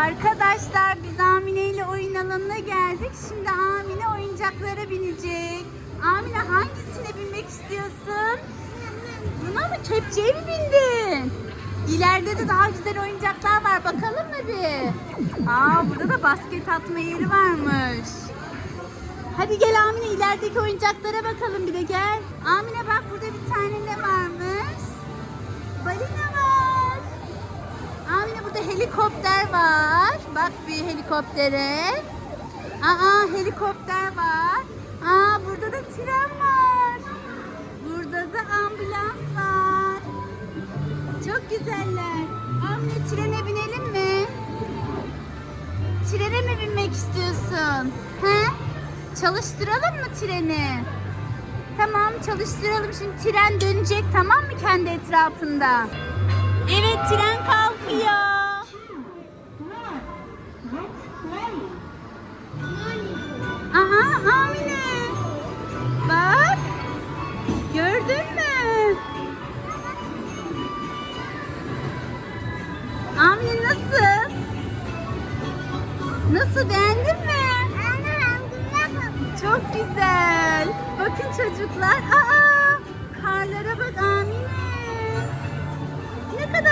Arkadaşlar biz Amine ile oyun alanına geldik. Şimdi Amine oyuncaklara binecek. Amine hangisine binmek istiyorsun? Buna mı? Kepçeye mi bindin? İleride de daha güzel oyuncaklar var. Bakalım mı bir? Aa burada da basket atma yeri varmış. Hadi gel Amine ilerideki oyuncaklara bakalım bir de gel. Amine bak burada bir tane ne varmış? Balina var. Amine burada helikopter var. Bak bir helikoptere. Aa helikopter var. Aa burada da tren var. Burada da ambulans var. Çok güzeller. Amine trene binelim mi? Trene mi binmek istiyorsun? He? Çalıştıralım mı treni? Tamam çalıştıralım. Şimdi tren dönecek tamam mı kendi etrafında? Evet tren kalkıyor. Aha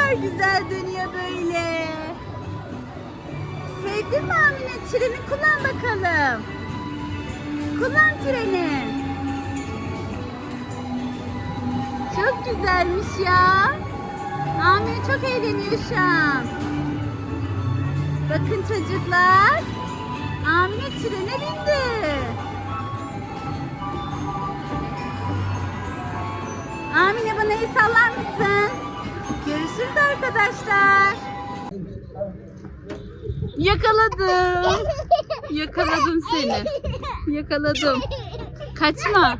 kadar güzel dönüyor böyle. Sevdin mi Amine? Treni kullan bakalım. Kullan treni. Çok güzelmiş ya. Amine çok eğleniyor şu an. Bakın çocuklar. Amine trene bindi. Amine bana el sallar mısın? Görüşürüz arkadaşlar. Yakaladım. Yakaladım seni. Yakaladım. Kaçma.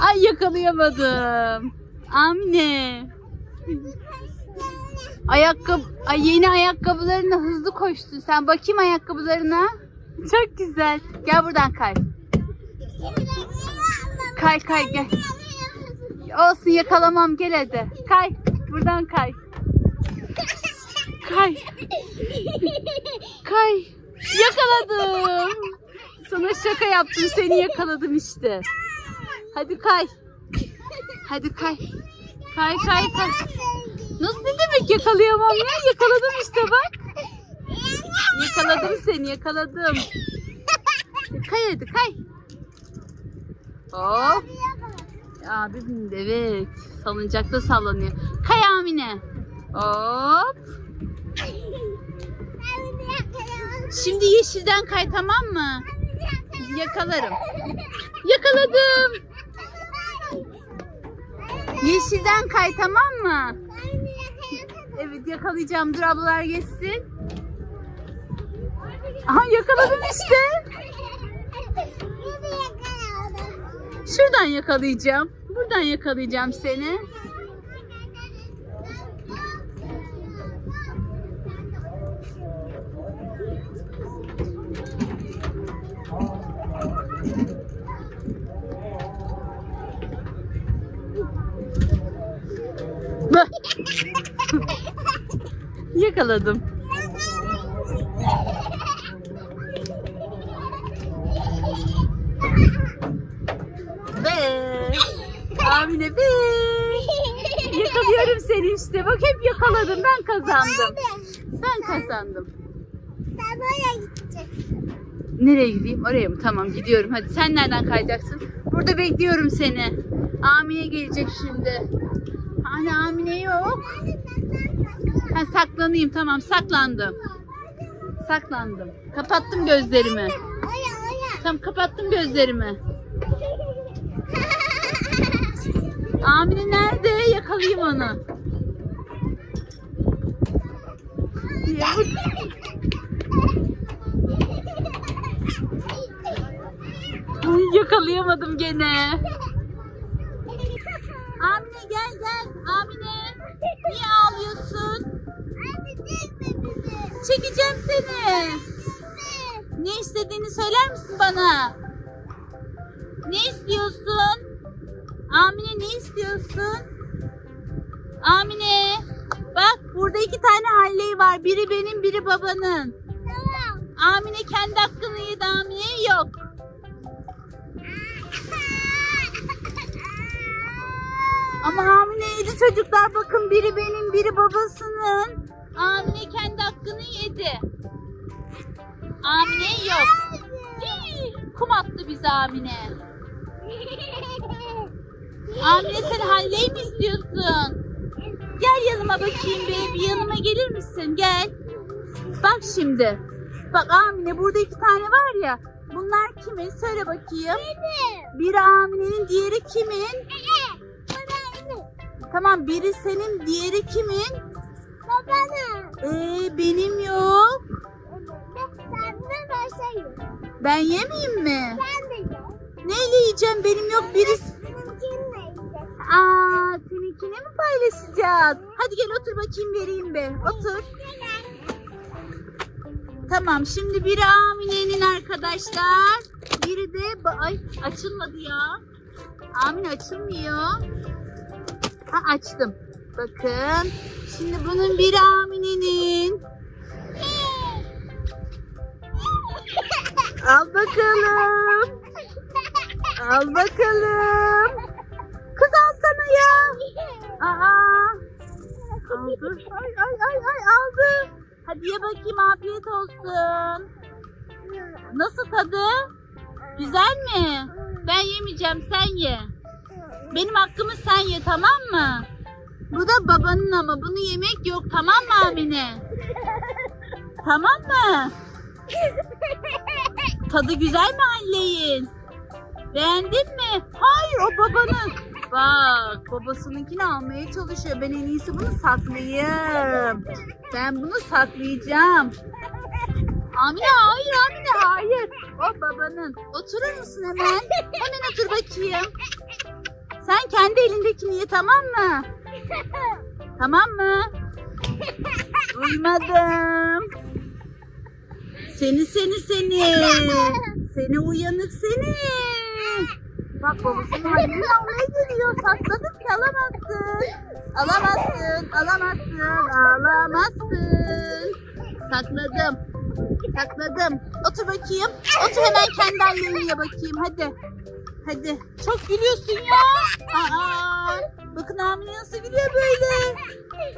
Ay yakalayamadım. Amine. Ayakkabı, ay yeni ayakkabılarına hızlı koştun. Sen bakayım ayakkabılarına. Çok güzel. Gel buradan kay. Kay kay gel. Olsun yakalamam gel hadi. Kay. Buradan kay. Kay. Kay. Yakaladım. Sana şaka yaptım. Seni yakaladım işte. Hadi kay. Hadi kay. Kay kay kay. Nasıl ne demek yakalayamam ya? Yakaladım işte bak. Yakaladım seni yakaladım. Kay hadi kay. Hop. Abi bindi evet. Salıncakta sallanıyor. Kay Amine. Hop. Şimdi yeşilden kay tamam mı? Yakalarım. Yakaladım. Yeşilden kay tamam mı? Evet yakalayacağım. Dur ablalar geçsin. Aha yakaladım işte. Şuradan yakalayacağım. Buradan yakalayacağım seni. Yakaladım. Ve Amine be. Yakalıyorum seni işte. Bak hep yakaladım. Ben kazandım. Ben kazandım. Sen böyle gideceksin. Nereye gideyim? Oraya mı? Tamam gidiyorum. Hadi sen nereden kayacaksın? Burada bekliyorum seni. Amine gelecek şimdi. Hani Amine yok. Ha saklanayım tamam saklandım. Saklandım. Kapattım gözlerimi. Tamam kapattım gözlerimi. Amine nerede? Yakalayayım onu. Yakalayamadım gene. Amine gel gel. Amine. Niye ağlıyorsun? Çekeceğim seni. Ne istediğini söyler misin bana? Ne istiyorsun? Amine ne istiyorsun? Amine. Bak burada iki tane halley var. Biri benim biri babanın. Tamam. Amine kendi hakkını yedi Amine yok. Ama Amine yedi çocuklar bakın biri benim biri babasının. Amine kendi hakkını yedi. Amine yok. Kum attı bize Amine. Amine sen halley mi istiyorsun? Gel yanıma bakayım be. Bir yanıma gelir misin? Gel. Bak şimdi. Bak Amine burada iki tane var ya. Bunlar kimin? Söyle bakayım. Benim. Biri Amine'nin, diğeri kimin? Ee. Tamam biri senin, diğeri kimin? Babanın. Ee benim yok. Senden başlayayım. Ben yemeyeyim mi? Sen de ye. Neyle yiyeceğim? Benim yok biri. Aa, seninkini mi paylaşacağız? Hadi gel otur bakayım vereyim be. Otur. Tamam şimdi biri Amine'nin arkadaşlar. Biri de ay açılmadı ya. Amine açılmıyor. Ha açtım. Bakın. Şimdi bunun biri Amine'nin. Al bakalım. Al bakalım. Kız alsana ya. Aa. Aldı. Ay ay ay ay aldı. Hadi ye bakayım afiyet olsun. Nasıl tadı? Güzel mi? Ben yemeyeceğim sen ye. Benim hakkımı sen ye tamam mı? Bu da babanın ama bunu yemek yok tamam mı Amine? Tamam mı? Tadı güzel mi Halleyin? Beğendin mi? Hayır o babanın. Bak babasınınkini almaya çalışıyor. Ben en iyisi bunu saklayayım. Ben bunu saklayacağım. Amine hayır Amine hayır. O babanın. Oturur musun hemen? Hemen otur bakayım. Sen kendi elindekini ye tamam mı? Tamam mı? Uymadım. Seni seni seni. Seni uyanık seni. Bak babasının halini almaya geliyor. Sakladım ki alamazsın. Alamazsın, alamazsın, alamazsın. Sakladım. Sakladım. Otur bakayım. Otur hemen kendi ye bakayım. Hadi. Hadi. Çok gülüyorsun ya. Aa, bakın Amine nasıl gülüyor böyle.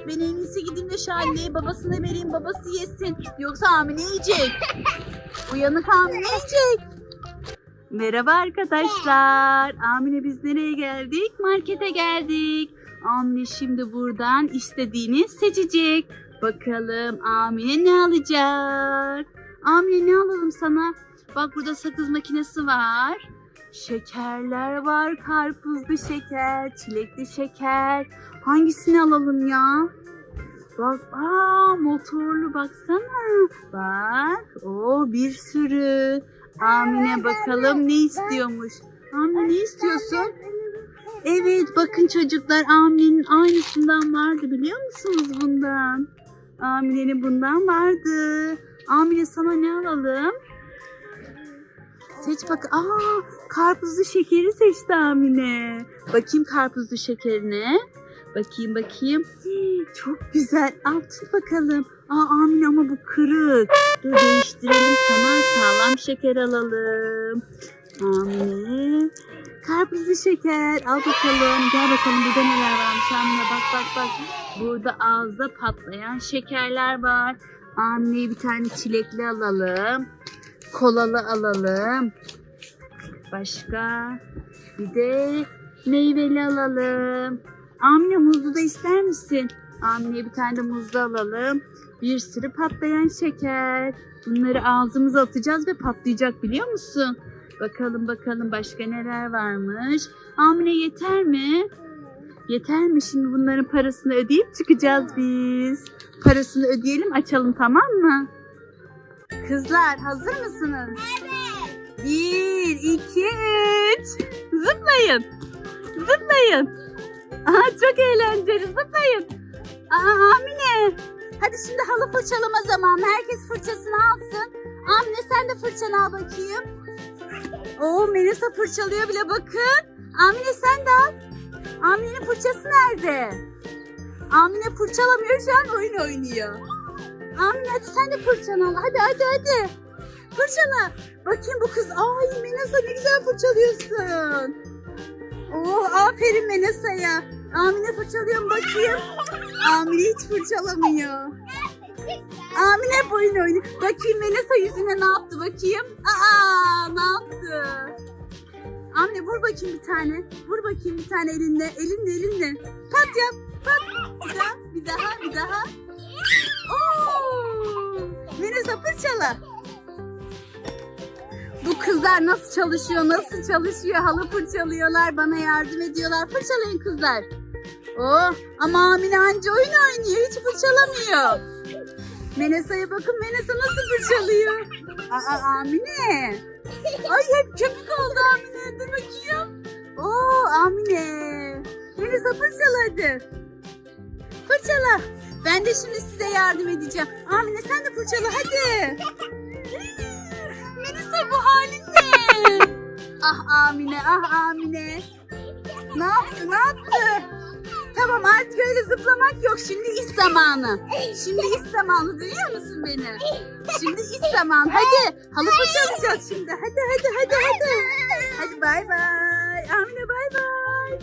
Ben en iyisi gideyim de şu halleyi babasına vereyim. Babası yesin. Yoksa Amine yiyecek. Uyanık Amine yiyecek. Merhaba arkadaşlar. Amine biz nereye geldik? Markete geldik. Amine şimdi buradan istediğini seçecek. Bakalım Amine ne alacak? Amine ne alalım sana? Bak burada sakız makinesi var. Şekerler var. Karpuzlu şeker, çilekli şeker. Hangisini alalım ya? Bak, aa motorlu baksana. Bak, o bir sürü. Amine bakalım ne istiyormuş. Amine ne istiyorsun? Evet bakın çocuklar Amine'nin aynısından vardı biliyor musunuz bundan? Amine'nin bundan vardı. Amine sana ne alalım? Seç bak. Aa, karpuzlu şekeri seçti Amine. Bakayım karpuzlu şekerine. Bakayım bakayım. Hii, çok güzel. Al bakalım. Aa Amine ama bu kırık. Dur değiştirelim sana. Sağlam şeker alalım. Amine. Karpuzlu şeker. Al bakalım. Gel bakalım burada neler varmış Amine. Bak bak bak. Burada ağızda patlayan şekerler var. Amine'ye bir tane çilekli alalım. Kolalı alalım. Başka? Bir de meyveli alalım. Amine muzlu da ister misin? Amine'ye bir tane de muzlu alalım. Bir sürü patlayan şeker. Bunları ağzımıza atacağız ve patlayacak biliyor musun? Bakalım bakalım başka neler varmış. Amine yeter mi? Yeter mi? Şimdi bunların parasını ödeyip çıkacağız biz. Parasını ödeyelim açalım tamam mı? Kızlar hazır mısınız? Evet. Bir, iki, üç. Zıplayın. Zıplayın. Aha, çok eğlenceli. Zıplayın. Aa, Amine. Hadi şimdi halı fırçalama zamanı. Herkes fırçasını alsın. Amine sen de fırçanı al bakayım. Oo Melisa fırçalıyor bile bakın. Amine sen de al. Amine'nin fırçası nerede? Amine fırçalamıyor şu an oyun oynuyor. Amine hadi sen de fırçanı al. Hadi hadi hadi. Fırçala. Bakayım bu kız. Ay Menesa ne güzel fırçalıyorsun. Oh aferin Menesa'ya. Amine fırçalıyor bakayım. Amine hiç fırçalamıyor. Amine hep oyun oynuyor. Bakayım Melisa yüzüne ne yaptı bakayım. Aa ne yaptı? Amine vur bakayım bir tane. Vur bakayım bir tane elinle. Elinle elinle. Pat yap. Pat. Bir daha bir daha bir daha. Oo! Melisa fırçala. Kızlar nasıl çalışıyor, nasıl çalışıyor? Halı fırçalıyorlar, bana yardım ediyorlar. Fırçalayın kızlar. Oh, ama Amine anca oyun oynuyor, hiç fırçalamıyor. Menesa'ya bakın Menesa nasıl fırçalıyor. Aa Amine. Ay hep köpük oldu Amine. Dur bakayım. Oo Amine. Menesa fırçala hadi. Fırçala. Ben de şimdi size yardım edeceğim. Amine sen de fırçala hadi. Ah Amine ah Amine. Ne yaptı ne yaptı? Tamam artık öyle zıplamak yok. Şimdi iş zamanı. Şimdi iş zamanı duyuyor musun beni? Şimdi iş zamanı. Hadi halı fırçalayacağız şimdi. Hadi hadi hadi hadi. Hadi bay bay. Amine bay bay.